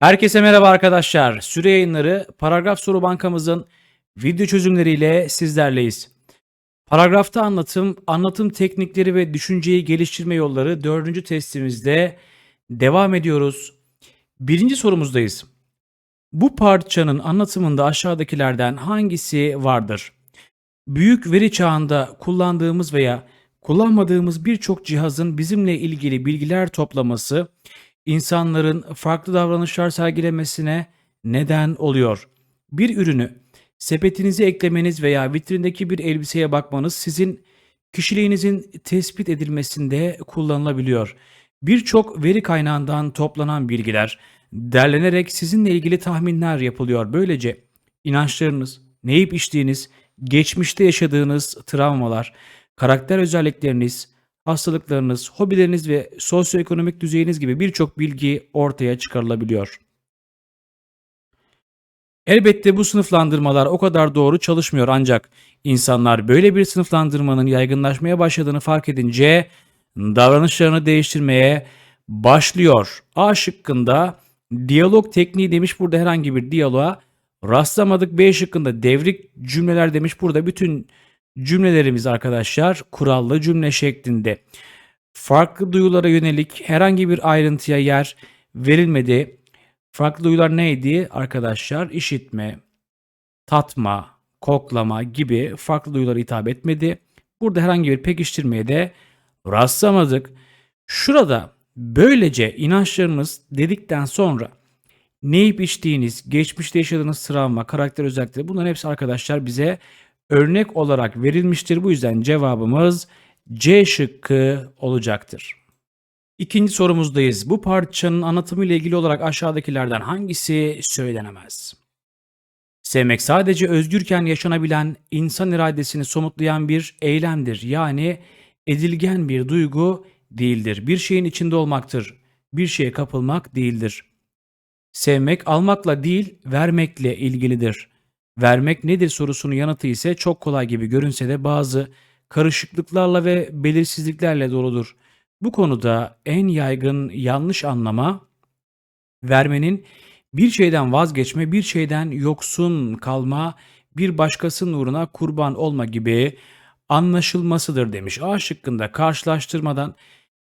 Herkese merhaba arkadaşlar. Süre yayınları Paragraf Soru Bankamızın video çözümleriyle sizlerleyiz. Paragrafta anlatım, anlatım teknikleri ve düşünceyi geliştirme yolları dördüncü testimizde devam ediyoruz. Birinci sorumuzdayız. Bu parçanın anlatımında aşağıdakilerden hangisi vardır? Büyük veri çağında kullandığımız veya kullanmadığımız birçok cihazın bizimle ilgili bilgiler toplaması insanların farklı davranışlar sergilemesine neden oluyor. Bir ürünü sepetinize eklemeniz veya vitrindeki bir elbiseye bakmanız sizin kişiliğinizin tespit edilmesinde kullanılabiliyor. Birçok veri kaynağından toplanan bilgiler derlenerek sizinle ilgili tahminler yapılıyor. Böylece inançlarınız, ne içtiğiniz, geçmişte yaşadığınız travmalar, karakter özellikleriniz, hastalıklarınız, hobileriniz ve sosyoekonomik düzeyiniz gibi birçok bilgi ortaya çıkarılabiliyor. Elbette bu sınıflandırmalar o kadar doğru çalışmıyor ancak insanlar böyle bir sınıflandırmanın yaygınlaşmaya başladığını fark edince davranışlarını değiştirmeye başlıyor. A şıkkında diyalog tekniği demiş burada herhangi bir diyaloğa rastlamadık. B şıkkında devrik cümleler demiş burada bütün cümlelerimiz arkadaşlar kurallı cümle şeklinde. Farklı duyulara yönelik herhangi bir ayrıntıya yer verilmedi. Farklı duyular neydi arkadaşlar? İşitme, tatma, koklama gibi farklı duyulara hitap etmedi. Burada herhangi bir pekiştirmeye de rastlamadık. Şurada böylece inançlarınız dedikten sonra ne içtiğiniz, geçmişte yaşadığınız travma, karakter özellikleri bunların hepsi arkadaşlar bize örnek olarak verilmiştir. Bu yüzden cevabımız C şıkkı olacaktır. İkinci sorumuzdayız. Bu parçanın anlatımı ile ilgili olarak aşağıdakilerden hangisi söylenemez? Sevmek sadece özgürken yaşanabilen insan iradesini somutlayan bir eylemdir. Yani edilgen bir duygu değildir. Bir şeyin içinde olmaktır. Bir şeye kapılmak değildir. Sevmek almakla değil, vermekle ilgilidir. Vermek nedir sorusunun yanıtı ise çok kolay gibi görünse de bazı karışıklıklarla ve belirsizliklerle doludur. Bu konuda en yaygın yanlış anlama vermenin bir şeyden vazgeçme, bir şeyden yoksun kalma, bir başkasının uğruna kurban olma gibi anlaşılmasıdır demiş. A şıkkında karşılaştırmadan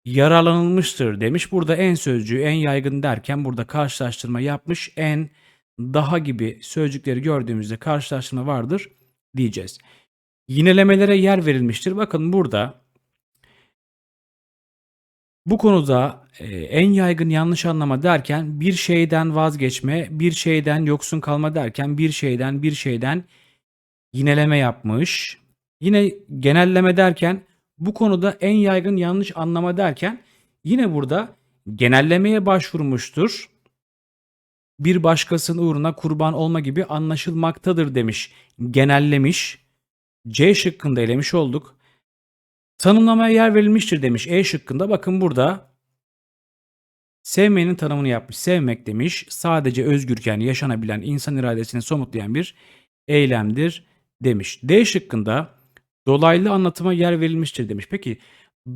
yararlanılmıştır demiş. Burada en sözcüğü en yaygın derken burada karşılaştırma yapmış. En daha gibi sözcükleri gördüğümüzde karşılaştırma vardır diyeceğiz. Yinelemelere yer verilmiştir. Bakın burada bu konuda e, en yaygın yanlış anlama derken bir şeyden vazgeçme, bir şeyden yoksun kalma derken bir şeyden bir şeyden yineleme yapmış. Yine genelleme derken bu konuda en yaygın yanlış anlama derken yine burada genellemeye başvurmuştur. Bir başkasının uğruna kurban olma gibi anlaşılmaktadır demiş. Genellemiş. C şıkkında elemiş olduk. Tanımlamaya yer verilmiştir demiş. E şıkkında bakın burada sevmenin tanımını yapmış. Sevmek demiş sadece özgürken yaşanabilen insan iradesini somutlayan bir eylemdir demiş. D şıkkında dolaylı anlatıma yer verilmiştir demiş. Peki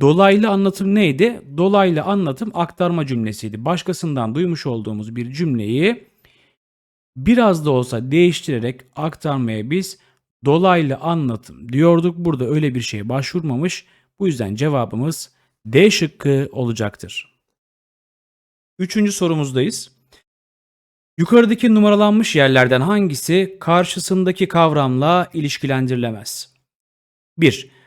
dolaylı anlatım neydi? Dolaylı anlatım aktarma cümlesiydi. Başkasından duymuş olduğumuz bir cümleyi biraz da olsa değiştirerek aktarmaya biz dolaylı anlatım diyorduk. Burada öyle bir şeye başvurmamış. Bu yüzden cevabımız D şıkkı olacaktır. Üçüncü sorumuzdayız. Yukarıdaki numaralanmış yerlerden hangisi karşısındaki kavramla ilişkilendirilemez? 1.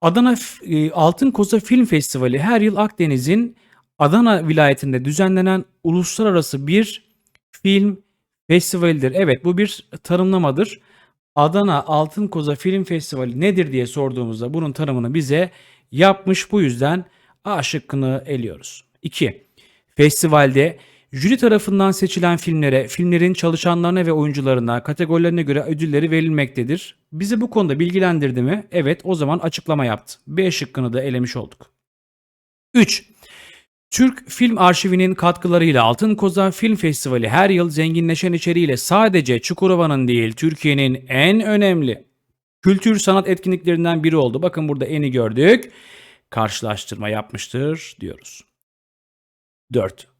Adana e, Altın Koza Film Festivali her yıl Akdeniz'in Adana vilayetinde düzenlenen uluslararası bir film festivalidir. Evet bu bir tanımlamadır. Adana Altın Koza Film Festivali nedir diye sorduğumuzda bunun tanımını bize yapmış. Bu yüzden A şıkkını eliyoruz. 2. Festivalde jüri tarafından seçilen filmlere, filmlerin çalışanlarına ve oyuncularına kategorilerine göre ödülleri verilmektedir. Bizi bu konuda bilgilendirdi mi? Evet o zaman açıklama yaptı. B şıkkını da elemiş olduk. 3. Türk Film Arşivi'nin katkılarıyla Altın Koza Film Festivali her yıl zenginleşen içeriğiyle sadece Çukurova'nın değil Türkiye'nin en önemli kültür sanat etkinliklerinden biri oldu. Bakın burada eni gördük. Karşılaştırma yapmıştır diyoruz. 4.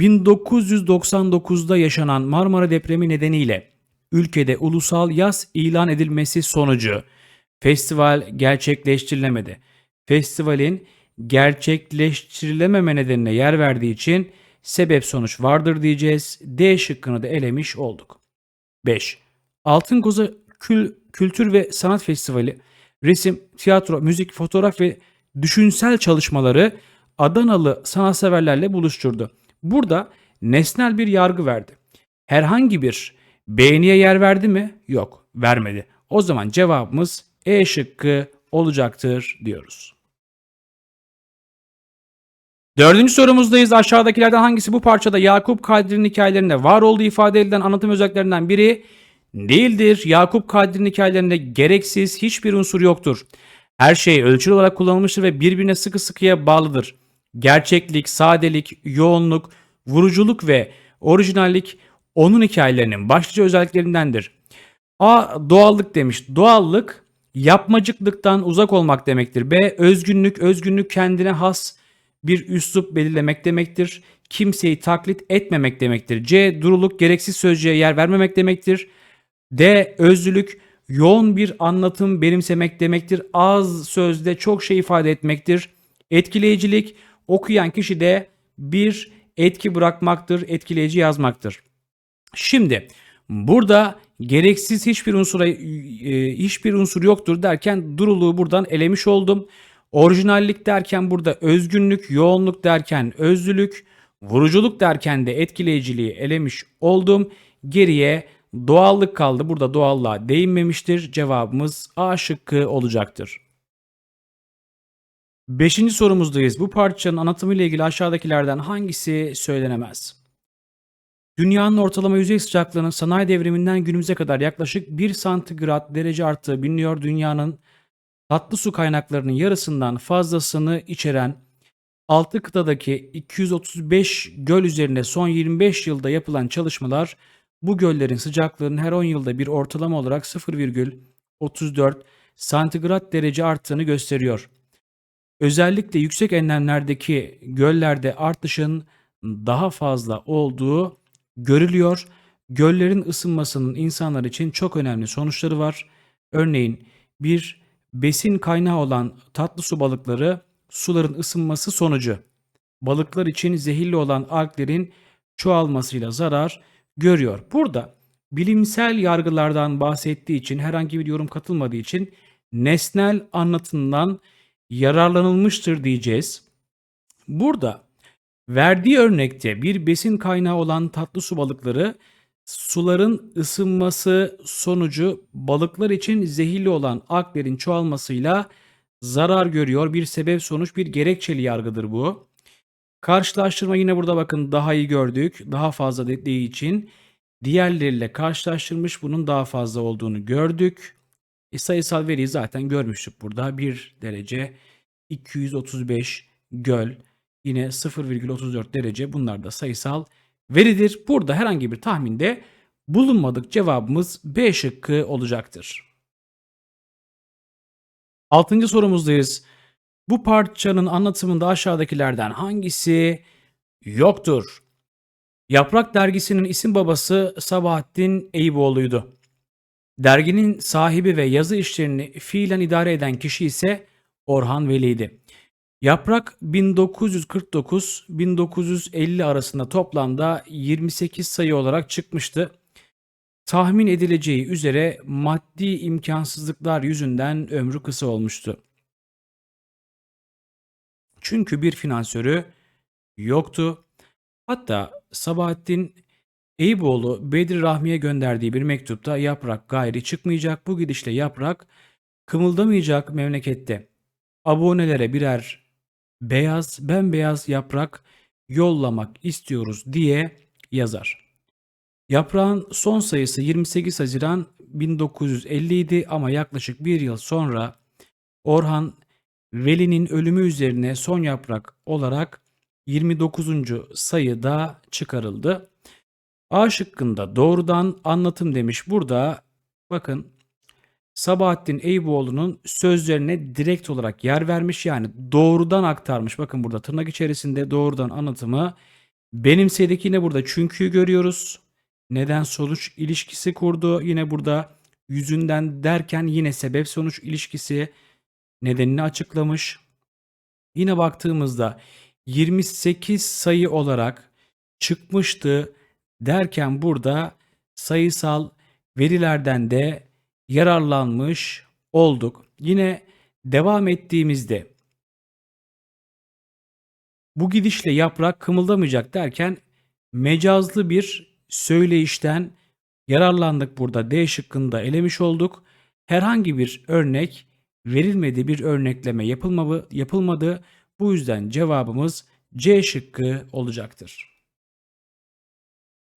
1999'da yaşanan Marmara depremi nedeniyle ülkede ulusal yaz ilan edilmesi sonucu festival gerçekleştirilemedi. Festivalin gerçekleştirilememe nedenine yer verdiği için sebep sonuç vardır diyeceğiz. D şıkkını da elemiş olduk. 5. Altın Koza Kül- Kültür ve Sanat Festivali resim, tiyatro, müzik, fotoğraf ve düşünsel çalışmaları Adanalı sanatseverlerle buluşturdu. Burada nesnel bir yargı verdi. Herhangi bir beğeniye yer verdi mi? Yok, vermedi. O zaman cevabımız E şıkkı olacaktır diyoruz. Dördüncü sorumuzdayız. Aşağıdakilerden hangisi bu parçada Yakup Kadri'nin hikayelerinde var olduğu ifade edilen anlatım özelliklerinden biri değildir? Yakup Kadri'nin hikayelerinde gereksiz hiçbir unsur yoktur. Her şey ölçülü olarak kullanılmıştır ve birbirine sıkı sıkıya bağlıdır. Gerçeklik, sadelik, yoğunluk, vuruculuk ve orijinallik onun hikayelerinin başlıca özelliklerindendir. A. Doğallık demiş. Doğallık yapmacıklıktan uzak olmak demektir. B. Özgünlük. Özgünlük kendine has bir üslup belirlemek demektir. Kimseyi taklit etmemek demektir. C. Duruluk gereksiz sözcüğe yer vermemek demektir. D. Özlülük yoğun bir anlatım benimsemek demektir. Az sözde çok şey ifade etmektir. Etkileyicilik okuyan kişide bir etki bırakmaktır, etkileyici yazmaktır. Şimdi burada gereksiz hiçbir unsura e, hiçbir unsur yoktur derken duruluğu buradan elemiş oldum. Orijinallik derken burada özgünlük, yoğunluk derken özlülük, vuruculuk derken de etkileyiciliği elemiş oldum. Geriye doğallık kaldı. Burada doğallığa değinmemiştir. Cevabımız A şıkkı olacaktır. Beşinci sorumuzdayız. Bu parçanın anlatımı ile ilgili aşağıdakilerden hangisi söylenemez? Dünyanın ortalama yüzey sıcaklığının sanayi devriminden günümüze kadar yaklaşık 1 santigrat derece arttığı biliniyor. Dünyanın tatlı su kaynaklarının yarısından fazlasını içeren 6 kıtadaki 235 göl üzerinde son 25 yılda yapılan çalışmalar bu göllerin sıcaklığının her 10 yılda bir ortalama olarak 0,34 santigrat derece arttığını gösteriyor. Özellikle yüksek enlemlerdeki göllerde artışın daha fazla olduğu görülüyor. Göllerin ısınmasının insanlar için çok önemli sonuçları var. Örneğin bir besin kaynağı olan tatlı su balıkları suların ısınması sonucu balıklar için zehirli olan alglerin çoğalmasıyla zarar görüyor. Burada bilimsel yargılardan bahsettiği için herhangi bir yorum katılmadığı için nesnel anlatımdan yararlanılmıştır diyeceğiz. Burada verdiği örnekte bir besin kaynağı olan tatlı su balıkları suların ısınması sonucu balıklar için zehirli olan alglerin çoğalmasıyla zarar görüyor. Bir sebep sonuç bir gerekçeli yargıdır bu. Karşılaştırma yine burada bakın daha iyi gördük. Daha fazla dediği için diğerleriyle karşılaştırmış bunun daha fazla olduğunu gördük. E, sayısal veriyi zaten görmüştük burada. 1 derece 235 göl yine 0,34 derece bunlar da sayısal veridir. Burada herhangi bir tahminde bulunmadık cevabımız B şıkkı olacaktır. Altıncı sorumuzdayız. Bu parçanın anlatımında aşağıdakilerden hangisi yoktur? Yaprak dergisinin isim babası Sabahattin Eyüboğlu'ydu. Derginin sahibi ve yazı işlerini fiilen idare eden kişi ise Orhan Veli'ydi. Yaprak 1949-1950 arasında toplamda 28 sayı olarak çıkmıştı. Tahmin edileceği üzere maddi imkansızlıklar yüzünden ömrü kısa olmuştu. Çünkü bir finansörü yoktu. Hatta Sabahattin Eyüboğlu Bedri Rahmi'ye gönderdiği bir mektupta yaprak gayri çıkmayacak. Bu gidişle yaprak kımıldamayacak memlekette. Abonelere birer beyaz bembeyaz yaprak yollamak istiyoruz diye yazar. Yaprağın son sayısı 28 Haziran 1950 idi ama yaklaşık bir yıl sonra Orhan Veli'nin ölümü üzerine son yaprak olarak 29. sayıda çıkarıldı. A şıkkında doğrudan anlatım demiş. Burada bakın Sabahattin Eyüboğlu'nun sözlerine direkt olarak yer vermiş yani doğrudan aktarmış. Bakın burada tırnak içerisinde doğrudan anlatımı Benimsedik yine burada çünküyü görüyoruz. Neden sonuç ilişkisi kurdu. Yine burada yüzünden derken yine sebep sonuç ilişkisi nedenini açıklamış. Yine baktığımızda 28 sayı olarak çıkmıştı derken burada sayısal verilerden de yararlanmış olduk. Yine devam ettiğimizde bu gidişle yaprak kımıldamayacak derken mecazlı bir söyleyişten yararlandık burada. D şıkkında elemiş olduk. Herhangi bir örnek verilmedi, bir örnekleme yapılmadı, yapılmadı. Bu yüzden cevabımız C şıkkı olacaktır.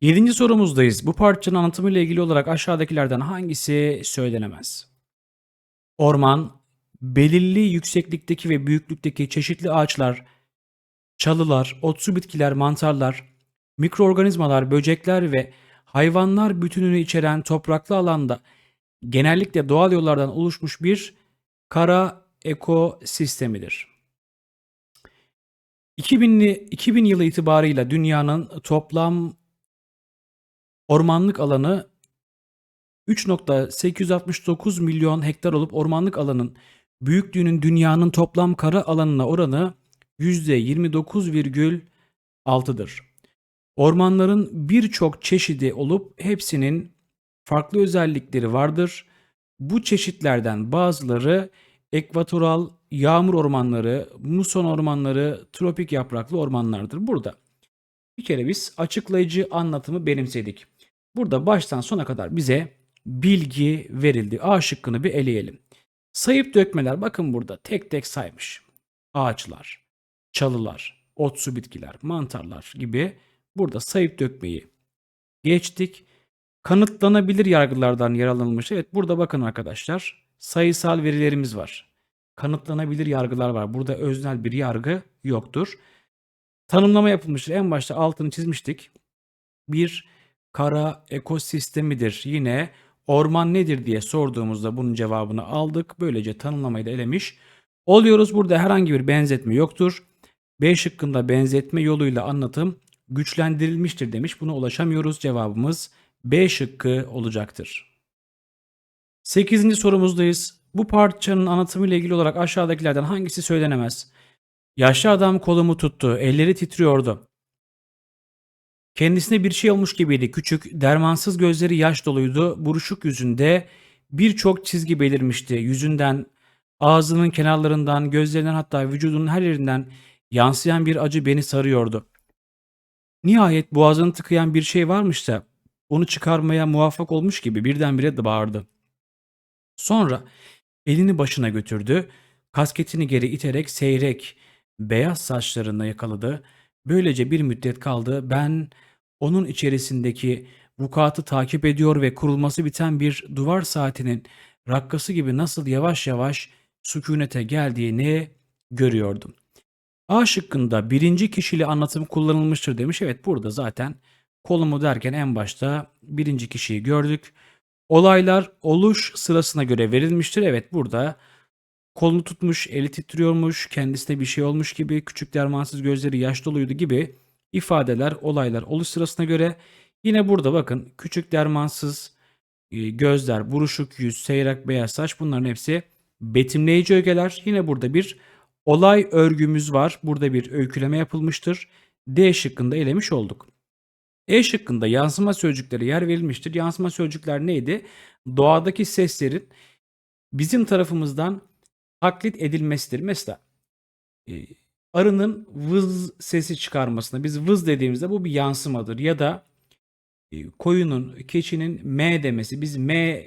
Yedinci sorumuzdayız. Bu parçanın anlatımı ile ilgili olarak aşağıdakilerden hangisi söylenemez? Orman, belirli yükseklikteki ve büyüklükteki çeşitli ağaçlar, çalılar, otsu bitkiler, mantarlar, mikroorganizmalar, böcekler ve hayvanlar bütününü içeren topraklı alanda genellikle doğal yollardan oluşmuş bir kara ekosistemidir. 2000'li 2000 yılı itibarıyla dünyanın toplam ormanlık alanı 3.869 milyon hektar olup ormanlık alanın büyüklüğünün dünyanın toplam kara alanına oranı %29,6'dır. Ormanların birçok çeşidi olup hepsinin farklı özellikleri vardır. Bu çeşitlerden bazıları ekvatoral yağmur ormanları, muson ormanları, tropik yapraklı ormanlardır. Burada bir kere biz açıklayıcı anlatımı benimsedik. Burada baştan sona kadar bize bilgi verildi. A şıkkını bir eleyelim. Sayıp dökmeler bakın burada tek tek saymış. Ağaçlar, çalılar, otsu bitkiler, mantarlar gibi burada sayıp dökmeyi geçtik. Kanıtlanabilir yargılardan yararlanılmış. Evet burada bakın arkadaşlar sayısal verilerimiz var. Kanıtlanabilir yargılar var. Burada öznel bir yargı yoktur. Tanımlama yapılmıştır. En başta altını çizmiştik. Bir kara ekosistemidir. Yine orman nedir diye sorduğumuzda bunun cevabını aldık. Böylece tanımlamayı da elemiş oluyoruz. Burada herhangi bir benzetme yoktur. B şıkkında benzetme yoluyla anlatım güçlendirilmiştir demiş. Buna ulaşamıyoruz. Cevabımız B şıkkı olacaktır. 8. sorumuzdayız. Bu parçanın anlatımı ile ilgili olarak aşağıdakilerden hangisi söylenemez? Yaşlı adam kolumu tuttu. Elleri titriyordu. Kendisine bir şey olmuş gibiydi. Küçük, dermansız gözleri yaş doluydu. Buruşuk yüzünde birçok çizgi belirmişti. Yüzünden, ağzının kenarlarından, gözlerinden hatta vücudunun her yerinden yansıyan bir acı beni sarıyordu. Nihayet boğazını tıkayan bir şey varmış da onu çıkarmaya muvaffak olmuş gibi birdenbire de bağırdı. Sonra elini başına götürdü, kasketini geri iterek seyrek, beyaz saçlarına yakaladı. Böylece bir müddet kaldı. Ben onun içerisindeki vukuatı takip ediyor ve kurulması biten bir duvar saatinin rakkası gibi nasıl yavaş yavaş sükunete geldiğini görüyordum. A şıkkında birinci kişili anlatım kullanılmıştır demiş. Evet burada zaten kolumu derken en başta birinci kişiyi gördük. Olaylar oluş sırasına göre verilmiştir. Evet burada kolunu tutmuş, eli titriyormuş, kendisine bir şey olmuş gibi, küçük dermansız gözleri yaş doluydu gibi ifadeler, olaylar oluş sırasına göre. Yine burada bakın küçük dermansız e, gözler, buruşuk yüz, seyrek beyaz saç bunların hepsi betimleyici ögeler. Yine burada bir olay örgümüz var. Burada bir öyküleme yapılmıştır. D şıkkında elemiş olduk. E şıkkında yansıma sözcükleri yer verilmiştir. Yansıma sözcükler neydi? Doğadaki seslerin bizim tarafımızdan taklit edilmesidir. Mesela e, arının vız sesi çıkarmasına biz vız dediğimizde bu bir yansımadır. Ya da e, koyunun, keçinin m demesi biz m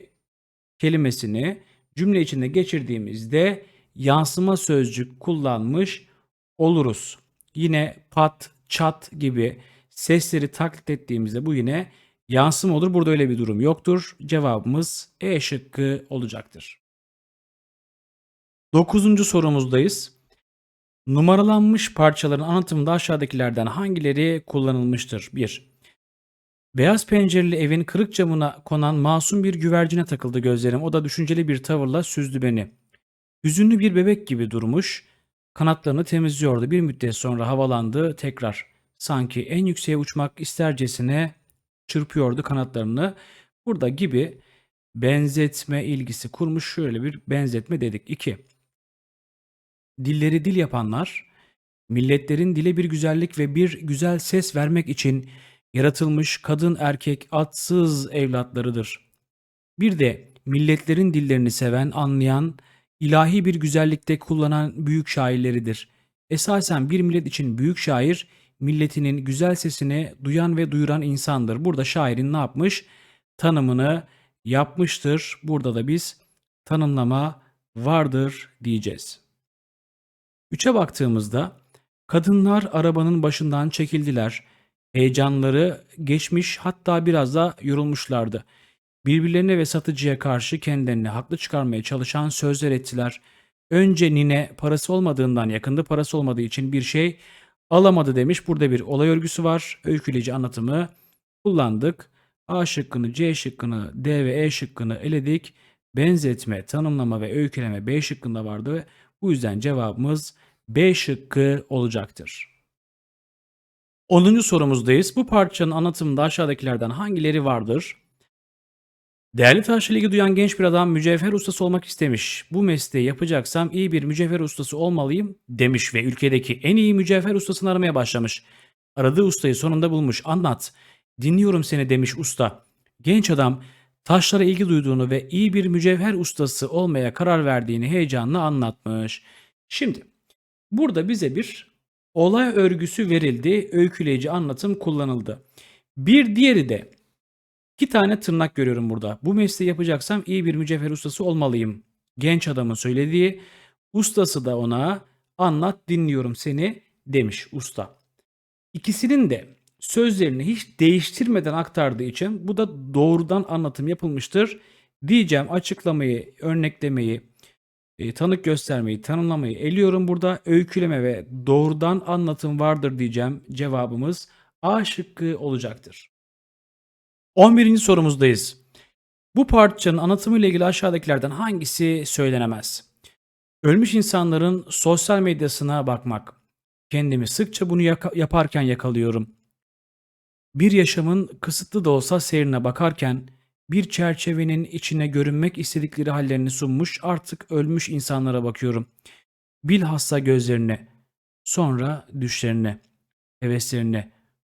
kelimesini cümle içinde geçirdiğimizde yansıma sözcük kullanmış oluruz. Yine pat, çat gibi sesleri taklit ettiğimizde bu yine yansıma olur. Burada öyle bir durum yoktur. Cevabımız E şıkkı olacaktır. Dokuzuncu sorumuzdayız. Numaralanmış parçaların anlatımında aşağıdakilerden hangileri kullanılmıştır? 1. Beyaz pencereli evin kırık camına konan masum bir güvercine takıldı gözlerim. O da düşünceli bir tavırla süzdü beni. Hüzünlü bir bebek gibi durmuş, kanatlarını temizliyordu. Bir müddet sonra havalandı, tekrar sanki en yükseğe uçmak istercesine çırpıyordu kanatlarını. Burada gibi benzetme ilgisi kurmuş şöyle bir benzetme dedik. 2. Dilleri dil yapanlar milletlerin dile bir güzellik ve bir güzel ses vermek için yaratılmış kadın erkek atsız evlatlarıdır. Bir de milletlerin dillerini seven, anlayan, ilahi bir güzellikte kullanan büyük şairleridir. Esasen bir millet için büyük şair, milletinin güzel sesini duyan ve duyuran insandır. Burada şairin ne yapmış? Tanımını yapmıştır. Burada da biz tanımlama vardır diyeceğiz. Üçe baktığımızda kadınlar arabanın başından çekildiler. Heyecanları geçmiş hatta biraz da yorulmuşlardı. Birbirlerine ve satıcıya karşı kendilerini haklı çıkarmaya çalışan sözler ettiler. Önce nine parası olmadığından yakında parası olmadığı için bir şey alamadı demiş. Burada bir olay örgüsü var. Öyküleyici anlatımı kullandık. A şıkkını, C şıkkını, D ve E şıkkını eledik. Benzetme, tanımlama ve öyküleme B şıkkında vardı. Bu yüzden cevabımız B şıkkı olacaktır. 10. sorumuzdayız. Bu parçanın anlatımında aşağıdakilerden hangileri vardır? Değerli taşla ilgi duyan genç bir adam mücevher ustası olmak istemiş. Bu mesleği yapacaksam iyi bir mücevher ustası olmalıyım demiş ve ülkedeki en iyi mücevher ustasını aramaya başlamış. Aradığı ustayı sonunda bulmuş. Anlat. Dinliyorum seni demiş usta. Genç adam taşlara ilgi duyduğunu ve iyi bir mücevher ustası olmaya karar verdiğini heyecanla anlatmış. Şimdi burada bize bir olay örgüsü verildi. Öyküleyici anlatım kullanıldı. Bir diğeri de İki tane tırnak görüyorum burada. Bu mesleği yapacaksam iyi bir mücevher ustası olmalıyım. Genç adamın söylediği ustası da ona anlat dinliyorum seni demiş usta. İkisinin de sözlerini hiç değiştirmeden aktardığı için bu da doğrudan anlatım yapılmıştır. Diyeceğim açıklamayı, örneklemeyi, e, tanık göstermeyi, tanımlamayı eliyorum burada. Öyküleme ve doğrudan anlatım vardır diyeceğim. Cevabımız A şıkkı olacaktır. 11. sorumuzdayız. Bu parçanın anlatımıyla ilgili aşağıdakilerden hangisi söylenemez? Ölmüş insanların sosyal medyasına bakmak. Kendimi sıkça bunu yaka- yaparken yakalıyorum. Bir yaşamın kısıtlı da olsa seyrine bakarken bir çerçevenin içine görünmek istedikleri hallerini sunmuş artık ölmüş insanlara bakıyorum. Bilhassa gözlerine, sonra düşlerine, heveslerine,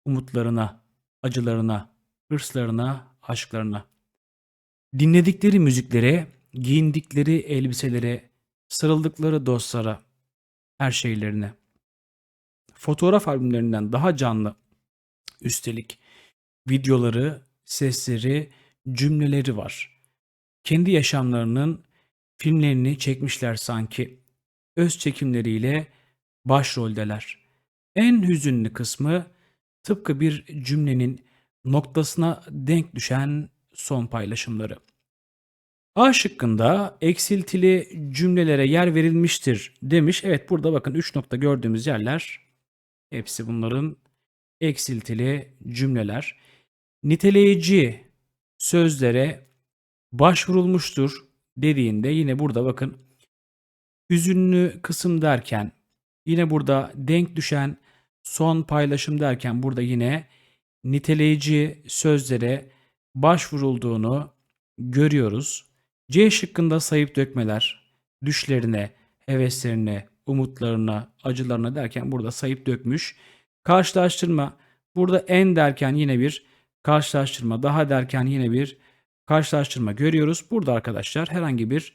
umutlarına, acılarına, hırslarına, aşklarına. Dinledikleri müziklere, giyindikleri elbiselere, sarıldıkları dostlara, her şeylerine. Fotoğraf albümlerinden daha canlı. Üstelik videoları, sesleri, cümleleri var. Kendi yaşamlarının filmlerini çekmişler sanki. Öz çekimleriyle başroldeler. En hüzünlü kısmı tıpkı bir cümlenin noktasına denk düşen son paylaşımları. A şıkkında eksiltili cümlelere yer verilmiştir demiş. Evet burada bakın 3 nokta gördüğümüz yerler hepsi bunların eksiltili cümleler. Niteleyici sözlere başvurulmuştur dediğinde yine burada bakın hüzünlü kısım derken yine burada denk düşen son paylaşım derken burada yine niteleyici sözlere başvurulduğunu görüyoruz. C şıkkında sayıp dökmeler, düşlerine, heveslerine, umutlarına, acılarına derken burada sayıp dökmüş. Karşılaştırma, burada en derken yine bir karşılaştırma, daha derken yine bir karşılaştırma görüyoruz. Burada arkadaşlar herhangi bir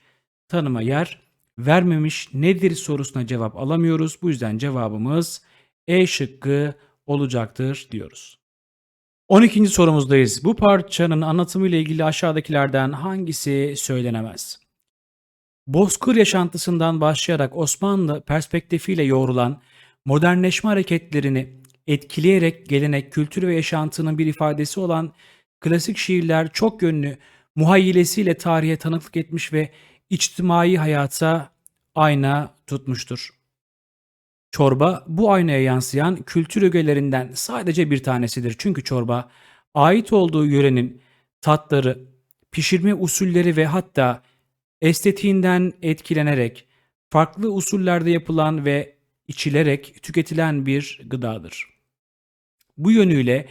tanıma yer vermemiş. Nedir sorusuna cevap alamıyoruz. Bu yüzden cevabımız E şıkkı olacaktır diyoruz. 12. sorumuzdayız. Bu parçanın anlatımı ile ilgili aşağıdakilerden hangisi söylenemez? Bozkır yaşantısından başlayarak Osmanlı perspektifiyle yoğrulan modernleşme hareketlerini etkileyerek gelenek, kültür ve yaşantının bir ifadesi olan klasik şiirler çok yönlü muhayyilesiyle tarihe tanıklık etmiş ve içtimai hayata ayna tutmuştur. Çorba bu aynaya yansıyan kültür ögelerinden sadece bir tanesidir. Çünkü çorba ait olduğu yörenin tatları, pişirme usulleri ve hatta estetiğinden etkilenerek farklı usullerde yapılan ve içilerek tüketilen bir gıdadır. Bu yönüyle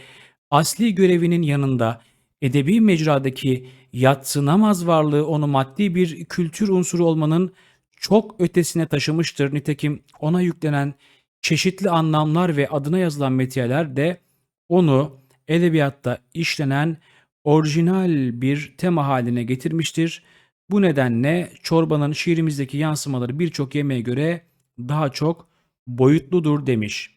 asli görevinin yanında edebi mecradaki yatsınamaz varlığı onu maddi bir kültür unsuru olmanın çok ötesine taşımıştır. Nitekim ona yüklenen çeşitli anlamlar ve adına yazılan metiyeler de onu edebiyatta işlenen orijinal bir tema haline getirmiştir. Bu nedenle çorbanın şiirimizdeki yansımaları birçok yemeğe göre daha çok boyutludur demiş.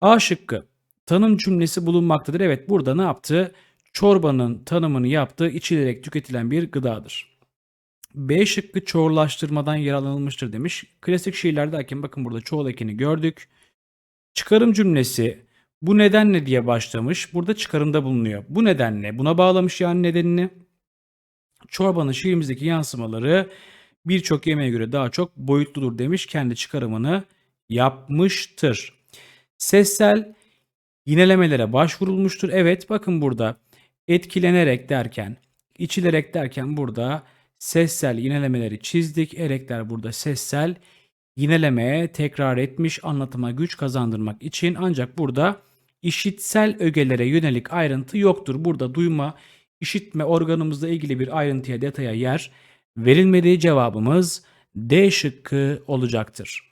A şıkkı. Tanım cümlesi bulunmaktadır. Evet burada ne yaptı? Çorbanın tanımını yaptı. içilerek tüketilen bir gıdadır. B şıkkı çoğullaştırmadan yararlanılmıştır demiş. Klasik şiirlerdeyken bakın burada çoğul ekini gördük. Çıkarım cümlesi bu nedenle diye başlamış. Burada çıkarımda bulunuyor. Bu nedenle buna bağlamış yani nedenini. Çorbanın şiirimizdeki yansımaları birçok yemeğe göre daha çok boyutludur demiş. Kendi çıkarımını yapmıştır. Sessel yinelemelere başvurulmuştur. Evet bakın burada etkilenerek derken, içilerek derken burada sessel yinelemeleri çizdik. Erekler burada sessel yinelemeye tekrar etmiş anlatıma güç kazandırmak için ancak burada işitsel ögelere yönelik ayrıntı yoktur. Burada duyma, işitme organımızla ilgili bir ayrıntıya, detaya yer verilmediği cevabımız D şıkkı olacaktır.